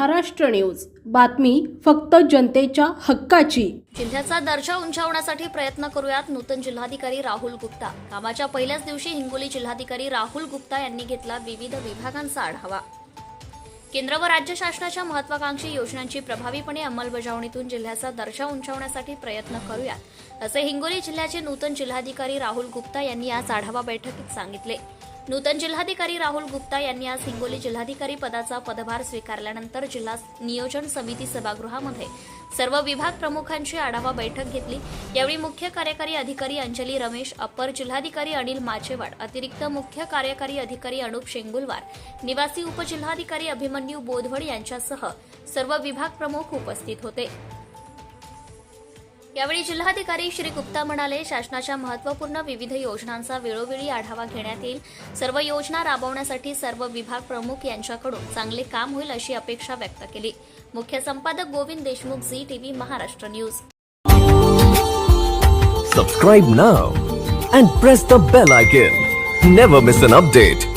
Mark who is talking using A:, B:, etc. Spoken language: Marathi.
A: महाराष्ट्र न्यूज. बातमी फक्त जनतेच्या हक्काची.
B: जिल्ह्याचा दर्जा उंचावण्यासाठी प्रयत्न करूयात नूतन जिल्हाधिकारी राहुल गुप्ता. कामाच्या पहिल्याच दिवशी हिंगोली जिल्हाधिकारी राहुल गुप्ता यांनी घेतला विविध विभागांचा आढावा. केंद्र व राज्य शासनाच्या महत्वाकांक्षी योजनांची प्रभावीपणे अंमलबजावणीतून जिल्ह्याचा दर्जा उंचावण्यासाठी प्रयत्न करूयात असे हिंगोली जिल्ह्याचे नूतन जिल्हाधिकारी राहुल गुप्ता यांनी आज आढावा बैठकीत सांगितले. नूतन जिल्हाधिकारी राहुल गुप्ता यांनी आज हिंगोली जिल्हाधिकारी पदाचा पदभार स्वीकारल्यानंतर जिल्हा नियोजन समिती सभागृहामध्ये सर्व विभाग प्रमुखांची आढावा बैठक घेतली. यावेळी मुख्य कार्यकारी अधिकारी अंजली रमेश अप्पर जिल्हाधिकारी अनिल माचेवाड अतिरिक्त मुख्य कार्यकारी अधिकारी अनुप शेंगुलवार निवासी उपजिल्हाधिकारी अभिमन्यू बोधवड यांच्यासह सर्व विभाग प्रमुख उपस्थित होते. यावेळी जिल्हाधिकारी श्री गुप्ता म्हणाले शासनाच्या महत्त्वपूर्ण विविध योजनांचा वेळोवेळी आढावा घेण्यात येईल. सर्व योजना राबवण्यासाठी सर्व विभाग प्रमुख यांच्याकडून चांगले काम होईल अशी अपेक्षा व्यक्त केली. मुख्य संपादक Govind Deshmukh Zee TV Maharashtra news.
C: Subscribe now and press the bell icon never miss an update